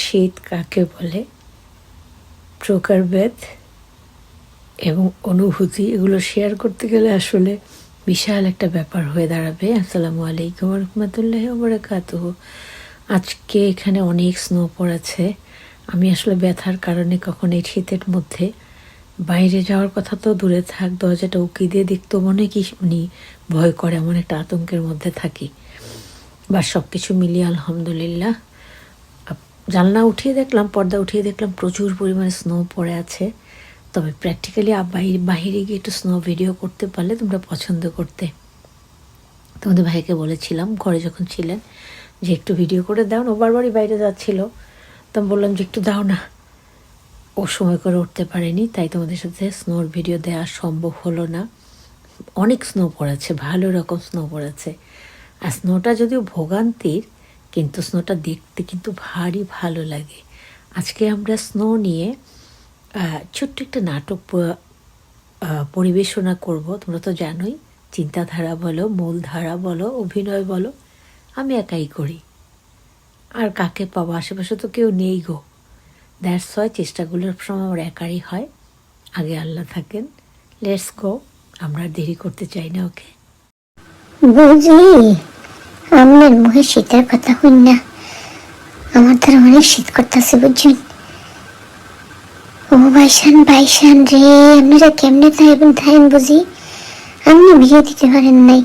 শীত কাকে বলে? প্রকারভেদ এবং অনুভূতি এগুলো শেয়ার করতে গেলে আসলে বিশাল একটা ব্যাপার হয়ে দাঁড়াবে। আসসালামু আলাইকুম রহমতুল্লাহ বরকাত আজকে এখানে অনেক স্নো পড়েছে। আমি আসলে ব্যথার কারণে কখন এই শীতের মধ্যে বাইরে যাওয়ার কথা তো দূরে থাক, দরজাটা উকি দিয়ে দেখতো মনে কি উনি ভয় করে, এমন একটা আতঙ্কের মধ্যে থাকি। বা সব কিছু মিলিয়ে আলহামদুলিল্লাহ। জানলা উঠিয়ে দেখলাম, পর্দা উঠিয়ে দেখলাম, প্রচুর পরিমাণে স্নো পড়ে আছে। তবে প্র্যাকটিক্যালি বাহিরে গিয়ে একটু স্নো ভিডিও করতে পারলে তোমরা পছন্দ করতে। তোমাদের ভাইকে বলেছিলাম, ঘরে যখন ছিলেন, যে একটু ভিডিও করে দাও না বারবারই বাইরে যাচ্ছিল। তো বললাম যে একটু দাও না। ও সময় করে উঠতে পারেনি, তাই তোমাদের সাথে স্নোর ভিডিও দেওয়া সম্ভব হলো না। অনেক স্নো পড়েছে, ভালো রকম স্নো পড়েছে। আর স্নোটা যদিও ভোগান্তির কিন্তু স্নোটা দেখতে কিন্তু ভারী ভালো লাগে। আজকে আমরা স্নো নিয়ে ছোট্ট একটা নাটক পরিবেশনা করব। তোমরা তো জানোই, চিন্তাধারা বলো, মূলধারা বলো, অভিনয় বলো, আমি একাই করি। আর কাকে পাবো? আশেপাশে তো কেউ নেই গো। দ্যাটস হয় চেষ্টাগুলোর সময় আমার একারই হয়। আগে আল্লাহ থাকেন। লেটস গো আমরা দেরি করতে চাই না, ওকে? বুঝি আপনার মুখে শীতের কথা হইন না। আমার দ্বারা অনেক শীত করতেছে, বুঝছেন? ও বাইশান বাইশান রে, আপনারা কেমনে থাকবেন থাকেন বুঝি? আপনি বিয়ে দিতে পারেন নাই।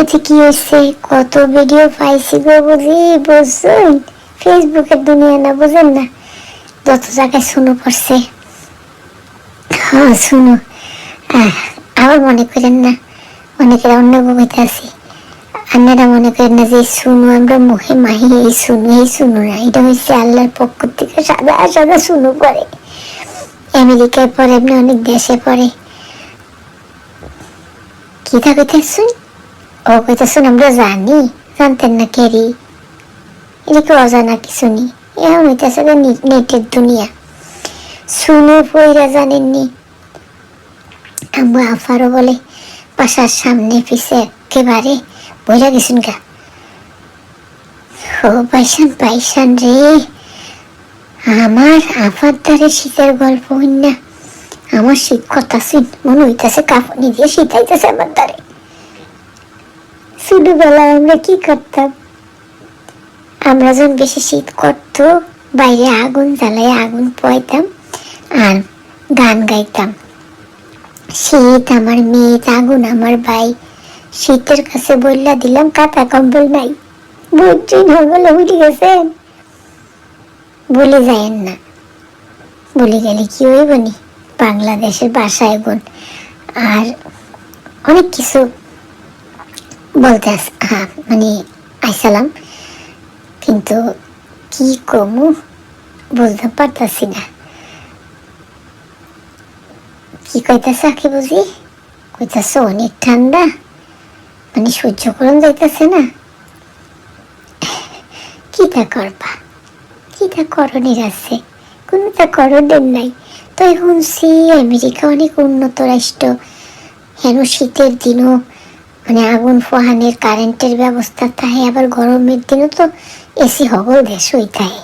এতে কি হয়েছে কত ভিডিও পাইছি গো বুঝি, বুঝছেন? ফেসবুকের দুনিয়া না, বুঝেন না? যত জায়গায় শুনো পড়ছে। হ্যাঁ শুনো আবার মনে করেন না, অনেকের অন্য কবিতা আছে আপনারা মনে করেন না যে শুনু আমরা মুখে মাহি, এই শুনু এই শুনু না। এটা হচ্ছে আল্লাহর পক্ষ থেকে সাদা সাদা শুনু পড়ে আমেরিকায় পড়ে এমনি অনেক দেশে পড়ে কি তা কইতেছুন? ও কইতেছুন, আমরা জানি। জানতেন না কেরি এটা কি অজানা কিছু নি? এখন হইতেছে নেটের দুনিয়া। শুনে পইরা জানেননি। আম্মু আফারও বলে, বাসার সামনে পিছে একেবারে বইরা গেছেন গা। ও পাইসান পাইসান রে। আমার আফার দ্বারে শীতের গল্প না। আমার শীত কথা শুন মনে হইতেছে কাপড় দিয়ে শীতাইতেছে আমার দ্বারে। ছোটবেলায় আমরা কি করতাম? আমরা যখন বেশি শীত করতো, বাইরে আগুন জ্বালায় আগুন পোয়াইতাম আর গান গাইতাম। শীত আমার মেয়ে, আগুন আমার ভাই শীতের কাছে বললা দিলাম কাতা কম্বল নাই। বুঝছেন হগলে ভুলে গেছেন। বলে যায়েন না। বলে গেলে কি হইব বাংলাদেশের বাসায় গুণ আর অনেক কিছু বলতে হ্যাঁ মানে আইসালাম। কিন্তু কি কমু? বলতে পারতাছি না। কি কইতাছে আখি বুঝি কইতাছে অনেক ঠান্ডা। মানে সহ্য করুন যাইতাছে না। কি তা করবা? কি তা করণের আছে? তা করণের নাই। তো এখন সি আমেরিকা অনেক উন্নত রাষ্ট্র। হেন শীতের দিনও মানে আগুন ফোহানের কারেন্টের ব্যবস্থা থাকে আবার গরমের দিনও তো এসি হগল দেশ হই থাকে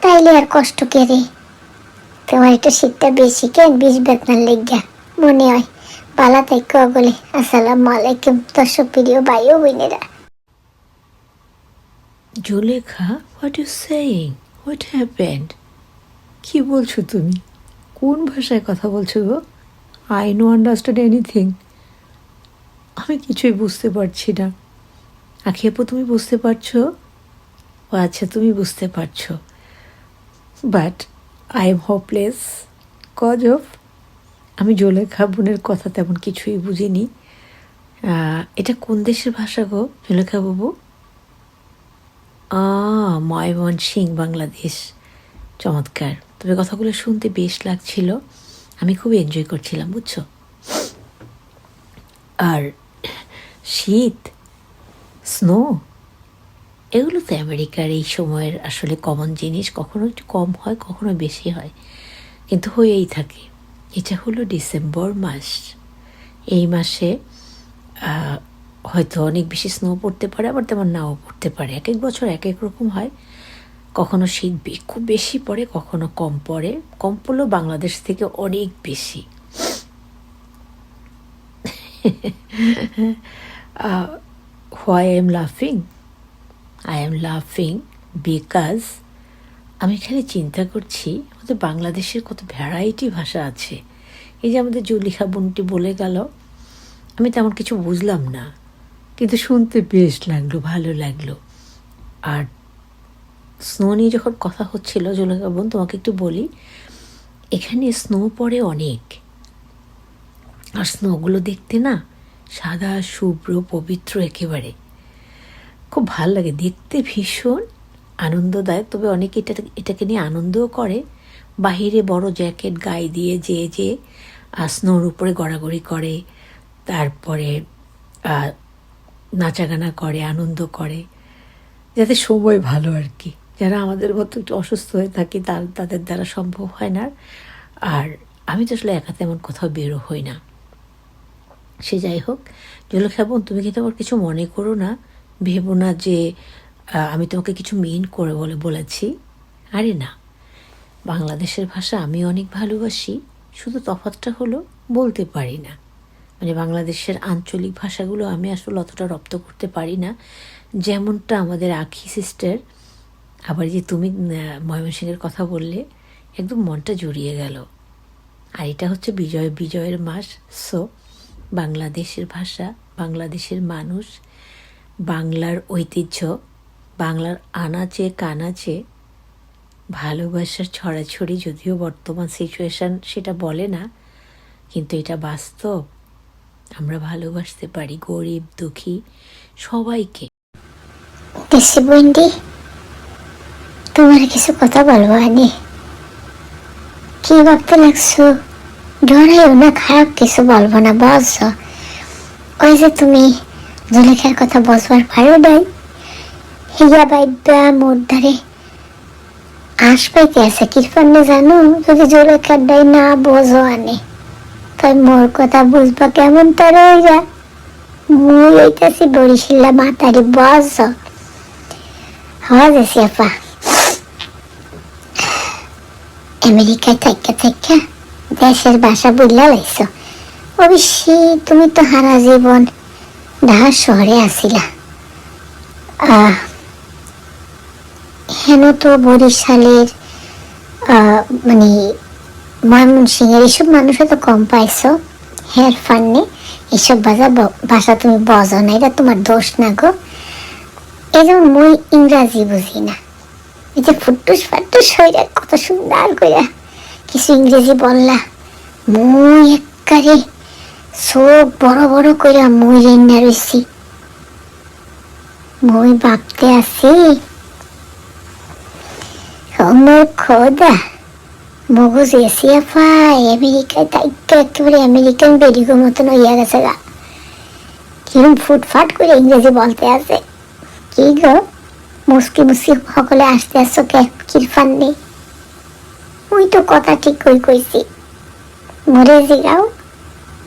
তাইলে আর কষ্ট কেড়ে তোমার একটু শীতটা বেশি কেন? বিষ বেতনার লেগা মনে হয়। পালা তাইকে বলে। আসসালামু আলাইকুম, দর্শক, প্রিয় ভাই ও বোনেরা। Zulekha what you saying what happened কি বলছো তুমি? কোন ভাষায় কথা বলছো গো? আই নো আন্ডারস্ট্যান্ড এনিথিং আমি কিছুই বুঝতে পারছি না। আখি আপু, তুমি বুঝতে পারছ? ও আচ্ছা তুমি বুঝতে পারছ। But I am hopeless cause of আমি জোলেখা বোনের কথা তেমন কিছুই বুঝিনি। এটা কোন দেশের ভাষা গো, জোলেখা বাবু? ময়মন সিং বাংলাদেশ। চমৎকার। তবে কথাগুলো শুনতে বেশ লাগছিল। আমি খুব এনজয় করছিলাম, বুঝছ? আর শীত স্নো এগুলো তো আমেরিকার এই সময়ের আসলে কমন জিনিস। কখনো একটু কম হয়, কখনো বেশি হয়। কিন্তু হয়েই থাকে। এটা হলো ডিসেম্বর মাস। এই মাসে হয়তো অনেক বেশি স্নো পড়তে পারে, আবার তেমন নাও পড়তে পারে। এক এক বছর এক এক রকম হয়। কখনো শীত খুব বেশি পড়ে, কখনো কম পড়ে। কম পড়লেও বাংলাদেশ থেকে অনেক বেশি। হোয়াই আই এম লাফিং আই এম লাফিং বিকজ আমি এখানে চিন্তা করছি আমাদের বাংলাদেশের কত ভ্যারাইটি ভাষা আছে। এই যে আমাদের জুলিখা বোনটি বলে গেল, আমি তেমন কিছু বুঝলাম না, কিন্তু শুনতে বেশ লাগল, ভালো লাগল। আর স্নো নিয়ে যখন কথা হচ্ছিল, জুলিখা বোন, তোমাকে একটু বলি, এখানে স্নো পড়ে অনেক। আর স্নোগুলো দেখতে না সাদা, শুভ্র, পবিত্র একেবারে। খুব ভালো লাগে, দেখতে ভীষণ আনন্দদায়ক, তবে অনেকে এটা, এটাকে নিয়ে আনন্দও করে। বাহিরে বড় জ্যাকেট, গায়ে দিয়ে যে যে স্নোর উপরে গড়াগড়ি করে, তারপরে নাচাগানা করে, আনন্দ করে, যাতে সময় ভালো আর কি। যারা আমাদের মতো একটু অসুস্থ হয়ে থাকি, তার, তাদের দ্বারা সম্ভব হয় না। আর আমি তো আসলে একা তেমন কোথাও বেরো হই না। সে যাই হোক জলখা বোন তুমি কিন্তু আমার কিছু মনে করো না। ভেবো না যে আমি তোমাকে কিছু মিন করে বলে, বলেছি। আরে না। বাংলাদেশের ভাষা আমি অনেক ভালোবাসি, শুধু তফাৎটা হলো বলতে পারি না। মানে বাংলাদেশের আঞ্চলিক ভাষাগুলো আমি আসলে অতটা রপ্ত করতে পারি না। যেমনটা আমাদের আখি সিস্টার আবার যে তুমি ময়মনসিংহের কথা বললে, একদম মনটা জুড়িয়ে গেল। আর এটা হচ্ছে বিজয়, বিজয়ের মাস। সো বাংলাদেশের ভাষা, বাংলাদেশের মানুষ, বাংলার ঐতিহ্য, বাংলার আনাচে কানাচে ভালোবাসার ছড়াছড়ি যদিও বর্তমান সিচুয়েশন সেটা বলে না, কিন্তু এটা বাস্তব। আমরা ভালোবাসতে পারি, গরিব, দুঃখী, সবাইকে। তোমার কিছু কথা বলব আনি কি ভাবতে লাগছো? ডরাইও না, খারাপ কিছু বলব না বলছ ওই যে তুমি জলেখার কথা বসবার পারো নাই? হিয়া বাইবা মোর ধারে। আশ পাইতে আছে কিরপান্নে জানো? যদি জলেখার ডাই না বোঝো আনে। তাই মোর কথা বুঝবা কেমন তার বস বুঝলা লাইছ। অবশ্যই তুমি তো হারা জীবন ঢাকা শহরে আসিলা। আহ, হেন তো বরিশালের মানে ময়মনসিংহের এইসব মানুষও তো কম পাইছো। হেয়ার ফান্নে এইসব ভাষা ভাষা তুমি বজো না, এটা তোমার দোষ না গো। এই যেমন মুই ইংরাজি বুঝি না। এই যে ফুটুস ফাটুস হইয়া কত সুন্দর কইরা কিছু ইংরেজি বললা। মই একবারে চোখ বড় বড় কইরা মই রেন্না রইছি মুই ভাবতে আছি আমার খোদা মগজ এসিয়া পাই আমেরিকায় তাইকা একেবারে আমেরিকান বেডিগো মতন হইয়া গেছে গা কিরম ফুটফাট করে ইংরেজি বলতে আছে কি গো মুসকি মুসকি সকলে আসতে আসছো কথা ঠিক কই কইছি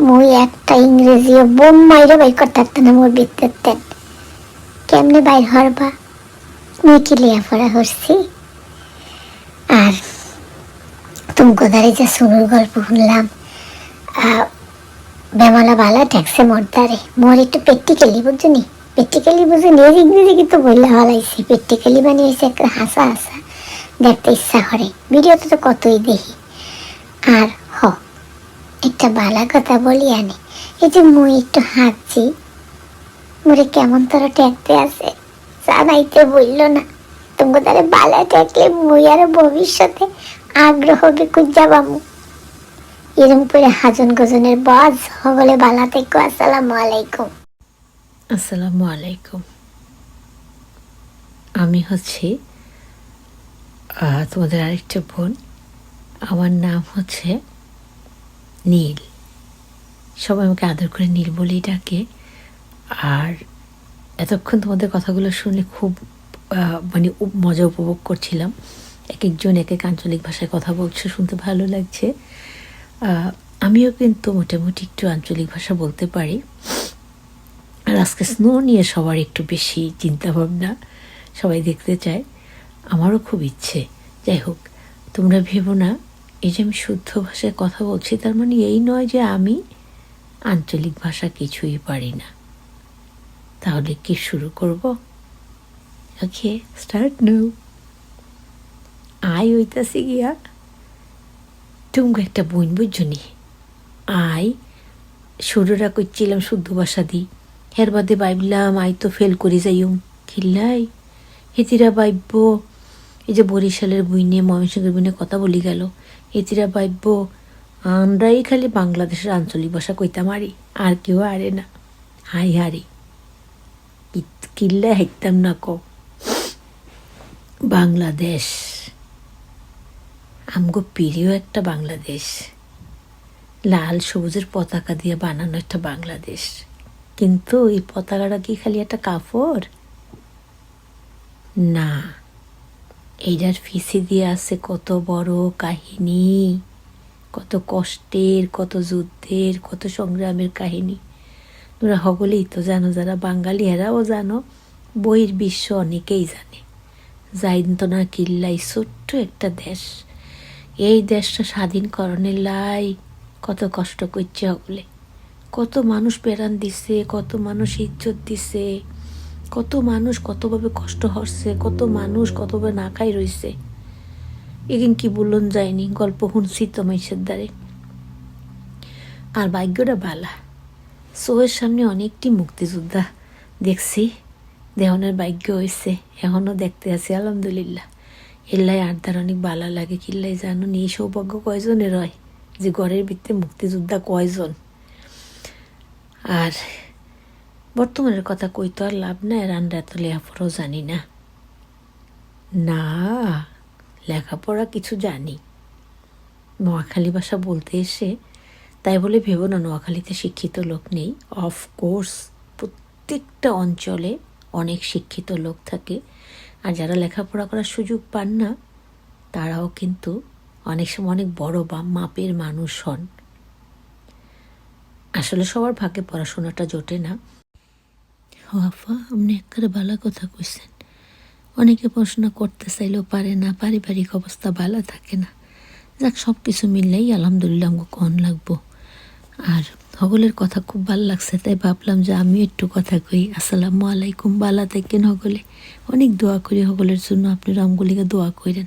মরে একটা ইংরেজিও বোম মাইরে বাই করতে না মোর বিত্তেন কেমনে বাইর হরবা মুই কি লিয়া পড়া হরছি আর তুমি কোদারে যে সুনুর গল্প শুনলাম। বেমালা বালা ট্যাক্সে মরদারে। মোর একটু প্র্যাকটিক্যালি বুঝলি প্র্যাকটিক্যালি বুঝে নিয়ে ইংরেজি কিন্তু বললে হলাইছি প্র্যাকটিক্যালি বানিয়েছে একটা হাসা হাসা। দেখতে ইচ্ছা করে। ভিডিওতে তো কতই দেখি। আর হ, একটা বালা কথা বলি আনে। এই যে মুই একটু হাঁটছি, মোরে কেমন তারা ট্যাকতে আছে, জানাইতে বলল না। তোমাকে তারে বালা ট্যাকলে মুই আর ভবিষ্যতে আগ্রহ বিকুজ যাবামু এরম করে হাজন গজনের বাজ হগলে বালা থেকে, আসসালামু আলাইকুম। আসসালামু আলাইকুম। আমি হচ্ছি তোমাদের আরেকটা বোন। আমার নাম হচ্ছে নীল। সবাই আমাকে আদর করে নীল বলেই ডাকে। আর এতক্ষণ তোমাদের কথাগুলো শুনে খুব মানে মজা উপভোগ করছিলাম। এক একজন, এক এক আঞ্চলিক ভাষায় কথা বলছে, শুনতে ভালো লাগছে। আমিও কিন্তু মোটামুটি একটু আঞ্চলিক ভাষা বলতে পারি। আর আজকে স্নো নিয়ে সবার একটু বেশি চিন্তাভাবনা সবাই দেখতে চায়। আমারও খুব ইচ্ছে। যাই হোক, তোমরা ভেবো না, এই যে আমি শুদ্ধ ভাষায় কথা বলছি, তার মানে এই নয় যে আমি আঞ্চলিক ভাষা কিছুই পারি না। তাহলে কি শুরু করব? ওকে, স্টার্ট নো আই হইতাছি গিয়া। টুঙ্গু একটা বইন বুঝছনি আই শুরুরা করছিলাম শুদ্ধ ভাষা দি। হের বাদে বাইবলাম আই তো ফেল করে যাইম খিল্লাই হেতিরা বাইব্য এই যে বরিশালের বইনে ময়মনসিংহের বইনে কথা বলি গেল। হেতিরা বাইব্য আমরাই খালি বাংলাদেশের আঞ্চলিক ভাষা কইতাম আরি, আর কেউ আরে না। হাই হারি। কিল্লা হাইতাম না ক বাংলাদেশ। আমগো প্রিয় একটা বাংলাদেশ। লাল সবুজের পতাকা দিয়ে বানানো একটা বাংলাদেশ। কিন্তু এই পতাকাটা কি খালি একটা কাপড় না, এইটার ফিসি দিয়ে আছে কত বড় কাহিনী, কত কষ্টের, কত যুদ্ধের, কত সংগ্রামের কাহিনী। তোমরা সকলেই তো জানো, যারা বাঙালি, এরাও জানো, বইয়ের বিশ্ব অনেকেই জানে। জাইন্তনা কিল্লাই ছোট্ট একটা দেশ। এই দেশটা স্বাধীন করণের লাই, কত কষ্ট করছে সকলে কত মানুষ প্রেরণ দিছে, কত মানুষ ইজ্জত দিছে, কত মানুষ কতভাবে কষ্ট হচ্ছে কত মানুষ কতভাবে না খাই রইছে। এগিন কি বলুন যায়নি গল্প শুনছি তো মেসের দ্বারে। আর ভাগ্যটা বালা। সোয়ের সামনে অনেকটি মুক্তিযোদ্ধা দেখছি, দেহনের ভাগ্য হয়েছে এখনও দেখতে আছি, আলহামদুলিল্লাহ। এল্লাই আড্ডার অনেক বালা লাগে, কিল্লাই জানো? এই সৌভাগ্য কয়জনের হয়? যে ঘরের ভিতরে মুক্তিযোদ্ধা কয়জন? আর বর্তমানের কথা কই তো আর লাভ নাই আমরা এত লেখাপড়াও জানি না। না, লেখাপড়া কিছু জানি। নোয়াখালী ভাষা বলতে এসে তাই বলে ভেবো না, নোয়াখালীতে শিক্ষিত লোক নেই। অফকোর্স প্রত্যেকটা অঞ্চলে অনেক শিক্ষিত লোক থাকে। আর যারা লেখাপড়া করার সুযোগ পান না, তারাও কিন্তু অনেক সময় অনেক বড় বা মাপের মানুষ হন। আসলে সবার ভাগ্যে পড়াশোনাটা জোটে না। ও আফা, আপনি একবারে ভালো কথা কইছেন। অনেকে পড়াশোনা করতে চাইলেও পারে না, পারিবারিক অবস্থা ভালো থাকে না। যাক সব কিছু মিললেই আলহামদুলিল্লাহ আমাকে কন লাগবো। আর হগলের কথা খুব ভালো লাগছে, তাই ভাবলাম যে আমি একটু কথা কই। আসসালামু আলাইকুম বালা থাকেন হগলে। অনেক দোয়া করি হগলের জন্য, আপনি রামগুলিকে দোয়া করেন